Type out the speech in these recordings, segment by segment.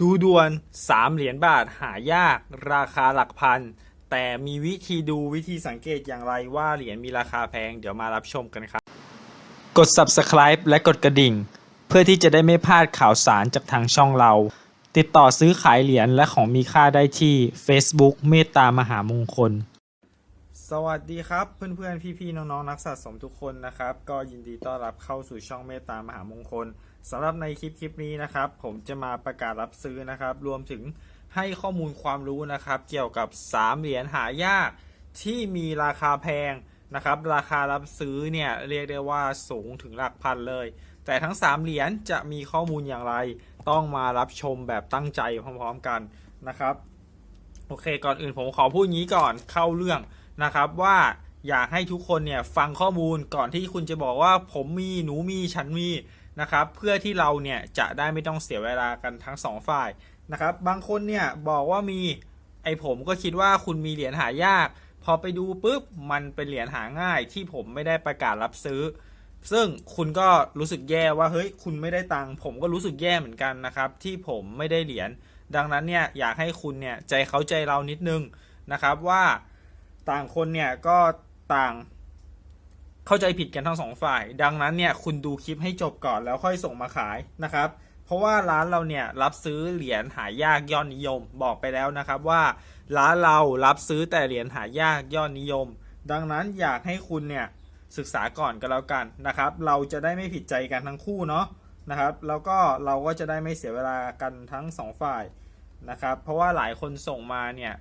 ดูด่วน 3 เหรียญบาทหายาก ราคาหลักพัน แต่มีวิธีดูวิธีสังเกตอย่างไรว่าเหรียญมีราคาแพง เดี๋ยวมารับชมกันครับ กด subscribe และกดกระดิ่ง เพื่อที่จะได้ไม่พลาดข่าวสารจากทางช่องเรา ติดต่อซื้อขายเหรียญและของมีค่าได้ที่ Facebook เมตตามหามงคล สวัสดีครับ เพื่อนๆ พี่ๆ น้องๆ นักสะสมทุกคนนะครับ ก็ยินดีต้อนรับเข้าสู่ช่องเมตตามหามงคล สำหรับในคลิปคลิปนี้นะครับ ผมจะมาประกาศรับซื้อนะครับ รวมถึงให้ข้อมูลความรู้นะครับ เกี่ยวกับ 3 เหรียญหายากที่มีราคาแพงนะครับ ราคารับซื้อเนี่ยเรียกได้ว่าสูงถึงหลักพันเลย แต่ทั้ง 3 เหรียญจะมีข้อมูลอย่างไร ต้องมารับชมแบบตั้งใจพร้อมๆกันนะครับ โอเคก่อนอื่นผมขอพูดงี้ก่อนเข้าเรื่องนะครับว่าอยากให้ทุกคนเนี่ยฟังข้อมูลก่อนที่คุณจะบอกว่าผมมีหนูมีฉันมี นะครับ เพื่อที่เราเนี่ยจะได้ไม่ต้องเสียเวลากันทั้งสองฝ่ายนะครับ บางคนเนี่ยบอกว่ามีไอผมก็คิดว่าคุณมีเหรียญหายาก พอไปดูปุ๊บมันเป็นเหรียญหาง่ายที่ผมไม่ได้ประกาศรับซื้อ ซึ่งคุณก็รู้สึกแย่ว่าเฮ้ยคุณไม่ได้ตังค์ผมก็รู้สึกแย่เหมือนกันนะครับ ที่ผมไม่ได้เหรียญดังนั้นเนี่ยอยากให้คุณเนี่ยใจเขาใจเรานิดนึงนะครับว่าต่างคนเนี่ยก็ต่าง เข้าใจผิดกันทั้งสองฝ่าย ดังนั้นเนี่ยคุณดูคลิปให้จบก่อนแล้วค่อยส่งมาขายนะครับ เพราะว่าร้านเราเนี่ยรับซื้อเหรียญหายากยอดนิยม บอกไปแล้วนะครับว่าร้านเรารับซื้อแต่เหรียญหายากยอดนิยม ดังนั้นอยากให้คุณเนี่ยศึกษาก่อนก็แล้วกันนะครับ เราจะได้ไม่ผิดใจกันทั้งคู่เนาะนะครับ แล้วก็เราก็จะได้ไม่เสียเวลากันทั้งสองฝ่ายนะครับ เพราะว่าหลายคนส่งมาเนี่ย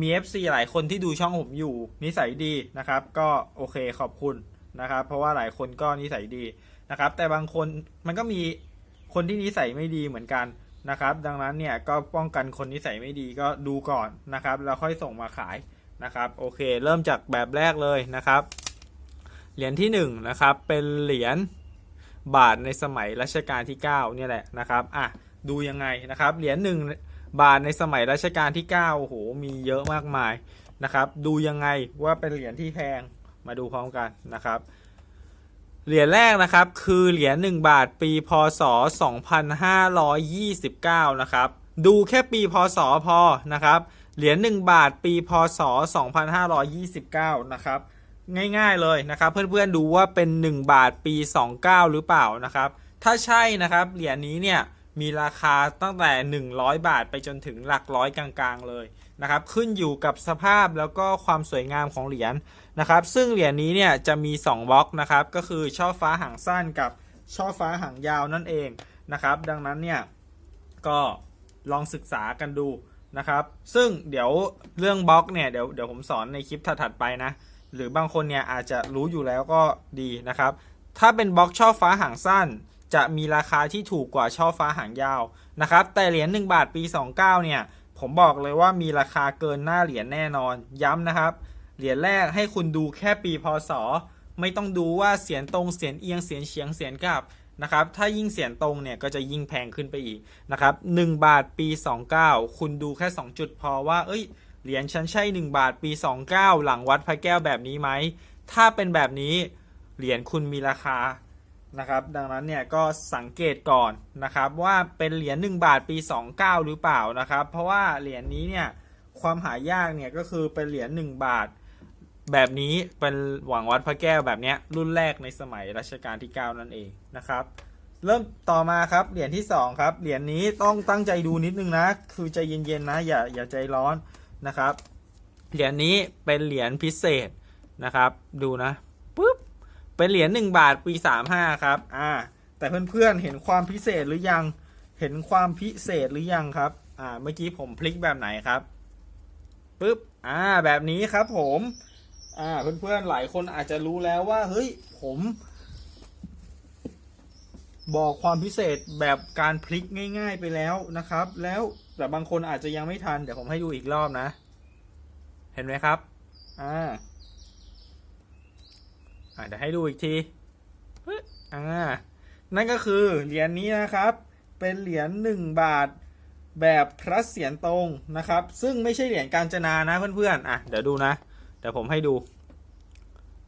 มี FC หลายคนที่ดูช่องผมอยู่นิสัยดีนะครับ ก็โอเคขอบคุณ นะครับ เพราะว่าหลายคนก็นิสัยดีนะครับ แต่บางคนมันก็มีคนที่นิสัยไม่ดีเหมือนกันนะครับ ดังนั้นเนี่ยก็ป้องกันคนนิสัยไม่ดีก็ดูก่อนนะครับแล้วค่อยส่งมาขายนะครับ โอเค เริ่มจากแบบแรกเลยนะครับ เหรียญที่1นนะครับเป็นเหรียญบาทในสมัยรัชกาลที่9เนี่ยแหละนะครับอะดูยังไงนะครับ เหรียญหนึ่งบาทในสมัยรัชกาลที่9โอ้โหมีเยอะมากมายนะครับ ดูยังไงว่าเป็นเหรียญที่แพง มาดูพร้อมกันนะครับ เหรียญแรกนะครับคือเหรียญ1บาทปีพศ 2529 นะครับ ดูแค่ปีพศพอนะครับ เหรียญ1บาทปีพศ 2529 นะครับ ง่ายๆเลยนะครับ เพื่อนๆดูว่าเป็น 1 บาทปี 29 หรือเปล่านะครับ ถ้าใช่นะครับเหรียญนี้เนี่ย มีราคาตั้งแต่ 100 บาทไปจนถึงหลักร้อยกลางๆเลยนะครับ ขึ้นอยู่กับสภาพแล้วก็ความสวยงามของเหรียญนะครับ ซึ่งเหรียญนี้เนี่ยจะมี 2 บล็อกนะครับ ก็คือช่อฟ้าหางสั้นกับช่อฟ้าหางยาวนั่นเองนะครับ ดังนั้นเนี่ยก็ลองศึกษากันดูนะครับ ซึ่งเดี๋ยวเรื่องบล็อกเนี่ยเดี๋ยวเดี๋ยวผมสอนในคลิปถัดๆไปนะ หรือบางคนเนี่ยอาจจะรู้อยู่แล้วก็ดีนะครับ ถ้าเป็นบล็อกช่อฟ้าหางสั้น จะมีราคาที่ถูกกว่าช่อฟ้าหางยาวนะครับ แต่เหรียญ1บาทปี 29 เนี่ย ผมบอกเลยว่ามีราคาเกินหน้าเหรียญแน่นอน ย้ำนะครับ เหรียญแรกให้คุณดูแค่ปีพศ ไม่ต้องดูว่าเสียนตรงเสียนเอียงเสียนเฉียงเสียนกลับนะครับ ถ้ายิ่งเสียนตรงเนี่ยก็จะยิ่งแพงขึ้นไปอีกนะครับ1บาทปี 29 คุณดูแค่ 2 จุดพอว่า เอ้ย เหรียญฉันใช่ 1 บาทปี 29 หลังวัดพระแก้วแบบนี้ไหม ถ้าเป็นแบบนี้ เหรียญคุณมีราคา นะครับ ดังนั้นเนี่ยก็สังเกตก่อนนะครับว่าเป็นเหรียญ1บาทปี 29 หรือเปล่านะครับ เพราะว่าเหรียญนี้เนี่ยความหายากเนี่ยก็คือเป็นเหรียญ1บาทแบบนี้เป็นหวังวัดพระแก้วแบบเนี้ยรุ่นแรกในสมัยรัชกาลที่ 9 นั่นเองนะครับ เริ่มต่อมาครับเหรียญที่ 2 ครับเหรียญนี้ต้องตั้งใจดูนิดนึงนะ คือใจเย็นๆนะอย่าอย่าใจร้อนนะครับเหรียญนี้เป็นเหรียญพิเศษนะครับ ดูนะ เป็นเหรียญ1บาทปี35ครับ อ่า แต่เพื่อนๆเห็นความพิเศษหรือยัง เห็นความพิเศษหรือยังครับ อ่า เมื่อกี้ผมพลิกแบบไหนครับปุ๊บ อ่า แบบนี้ครับผม อ่า เพื่อนๆหลายคนอาจจะรู้แล้วว่า เฮ้ย ผม บอกความพิเศษแบบการพลิกง่าย ๆไปแล้วนะครับ แล้วแต่บางคนอาจจะยังไม่ทัน เดี๋ยวผมให้ดูอีกรอบนะ เห็นไหมครับ อ่า อ่าเดี๋ยวให้ดูอีกทีอ่านั่นก็คือเหรียญนี้นะครับ เป็นเหรียญหนึ่งบาทแบบพระเศียรตรงนะครับ ซึ่งไม่ใช่เหรียญกาญจนานะเพื่อนๆอะเดี๋ยวดูนะเดี๋ยวผมให้ดู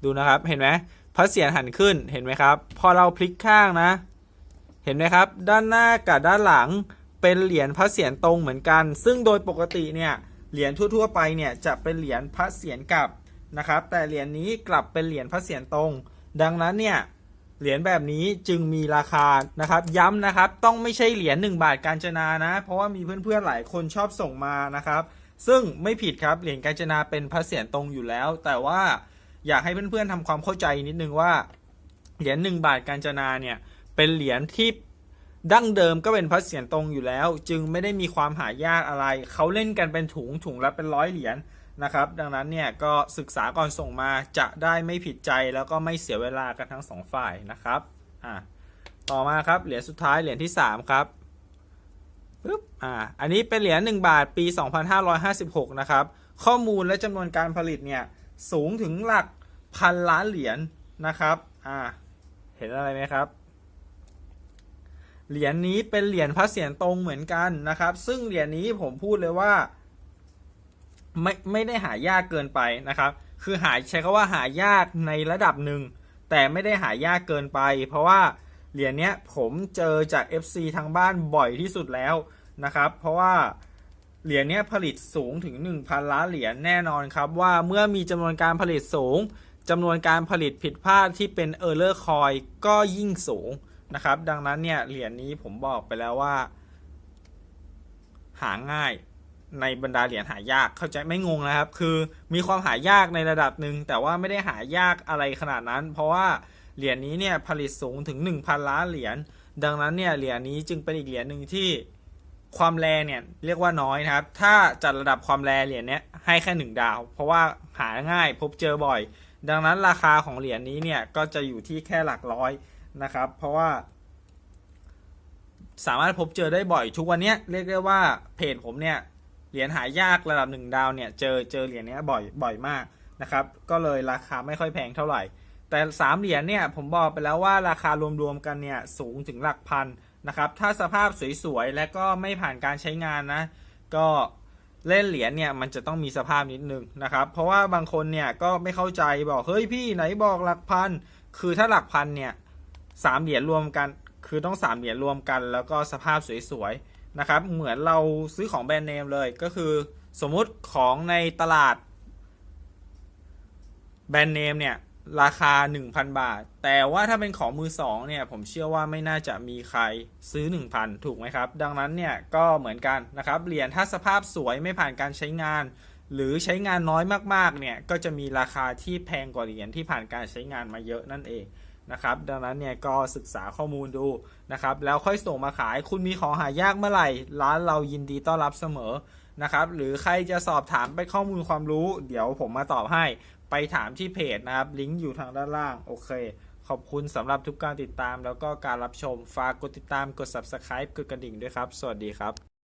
ดูนะครับเห็นไหมพระเศียรหันขึ้นเห็นไหมครับ พอเราพลิกข้างนะ เห็นไหมครับ ด้านหน้ากับด้านหลังเป็นเหรียญพระเศียรตรงเหมือนกัน ซึ่งโดยปกติเนี่ยเหรียญทั่วๆไปเนี่ยจะเป็นเหรียญพระเศียรกลับ นะครับ แต่เหรียญนี้กลับเป็นเหรียญพระเศียรตรง ดังนั้นเนี่ยเหรียญแบบนี้จึงมีราคานะครับ ย้ำนะครับ ต้องไม่ใช่เหรียญ1บาทการจนานะ เพราะว่ามีเพื่อนๆหลายคนชอบส่งมานะครับ ซึ่งไม่ผิดครับเหรียญกาญจนาเป็นพระเศียรตรงอยู่แล้ว แต่ว่าอยากให้เพื่อนๆทำความเข้าใจนิดนึงว่าเหรียญหนึ่งบาทกาญจนาเนี่ยเป็นเหรียญที่ดั้งเดิมก็เป็นพระเศียรตรงอยู่แล้ว จึงไม่ได้มีความหายากอะไร เขาเล่นกันเป็นถุงถุงละเป็นร้อยเหรียญ นะครับ ดังนั้นเนี่ยก็ศึกษาก่อนส่งมาจะได้ไม่ผิดใจแล้วก็ไม่เสียเวลากันทั้งสองฝ่ายนะครับอะต่อมาครับเหรียญสุดท้ายเหรียญที่สามครับปึ๊บอ่าอันนี้เป็นเหรียญ1บาทปี 2556 นะครับ ข้อมูลและจำนวนการผลิตเนี่ยสูงถึงหลักพันล้านเหรียญนะครับอ่าเห็นอะไรไหมครับเหรียญนี้เป็นเหรียญพระเศียรตรงเหมือนกันนะครับ ซึ่งเหรียญนี้ผมพูดเลยว่า ไม่ไม่ได้หายากเกินไปนะครับ คือหายใช้คำว่าหายากในระดับหนึ่งแต่ไม่ได้หายากเกินไป เพราะว่าเหรียญเนี้ยผมเจอจาก FC ทางบ้านบ่อยที่สุดแล้วนะครับ เพราะว่าเหรียญเนี้ยผลิตสูงถึง 1,000 ล้านเหรียญแน่นอนครับ ว่าเมื่อมีจำนวนการผลิตสูงจำนวนการผลิตผิดพลาดที่เป็น Error Coin ก็ยิ่งสูงนะครับ ดังนั้นเนี่ยเหรียญนี้ผมบอกไปแล้วว่า หาง่าย ในบรรดาเหรียญหายากเข้าใจไม่งงนะครับ คือมีความหายากในระดับหนึ่งแต่ว่าไม่ได้หายากอะไรขนาดนั้น เพราะว่าเหรียญนี้เนี่ยผลิตสูงถึง 1,000 ล้านเหรียญดังนั้นเนี่ยเหรียญนี้จึงเป็นอีกเหรียญหนึ่งที่ความแรเนี่ยเรียกว่าน้อยนะครับ ถ้าจัดระดับความแรเหรียญเนี้ยให้แค่หนึ่งดาว เพราะว่าหาง่ายพบเจอบ่อย ดังนั้นราคาของเหรียญนี้เนี่ยก็จะอยู่ที่แค่หลักร้อยนะครับ เพราะว่าสามารถพบเจอได้บ่อยทุกวันนี้เรียกได้ว่าเพจผมเนี่ย เหรียญหายากระดับหนึ่งดาวเนี่ยเจอเจอเหรียญนี้บ่อยบ่อยมากนะครับ ก็เลยราคาไม่ค่อยแพงเท่าไหร่ แต่สามเหรียญเนี่ยผมบอกไปแล้วว่าราคารวมๆกันเนี่ยสูงถึงหลักพันนะครับ ถ้าสภาพสวยๆ และก็ไม่ผ่านการใช้งานนะ ก็เล่นเหรียญเนี่ยมันจะต้องมีสภาพนิดนึงนะครับ เพราะว่าบางคนเนี่ยก็ไม่เข้าใจบอกเฮ้ยพี่ไหนบอกหลักพัน คือถ้าหลักพันเนี่ยสามเหรียญรวมกัน คือต้องสามเหรียญรวมกัน แล้วก็สภาพสวยๆ นะครับ เหมือนเราซื้อของแบรนด์เนมเลยก็คือสมมุติของในตลาด แบรนด์เนมเนี่ย ราคา 1,000 บาท แต่ว่าถ้าเป็นของมือสองเนี่ย ผมเชื่อว่าไม่น่าจะมีใครซื้อ 1,000 ถูกไหมครับ ดังนั้นเนี่ยก็เหมือนกันนะครับเหรียญถ้าสภาพสวยไม่ผ่านการใช้งาน หรือใช้งานน้อยมากๆเนี่ยก็จะมีราคาที่แพงกว่าเหรียญที่ผ่านการใช้งานมาเยอะนั่นเอง นะครับดังนั้นเนี่ยก็ศึกษาข้อมูลดูนะครับแล้วค่อยส่งมาขายคุณมีของหายากเมื่อไหร่ ร้านเรายินดีต้อนรับเสมอนะครับหรือใครจะสอบถามไปข้อมูลความรู้ เดี๋ยวผมมาตอบให้ไปถามที่เพจนะครับลิงก์อยู่ทางด้านล่างโอเค ขอบคุณสำหรับทุกการติดตามแล้วก็การรับชมฝากกดติดตามกด subscribe กดกระดิ่งด้วยครับ สวัสดีครับ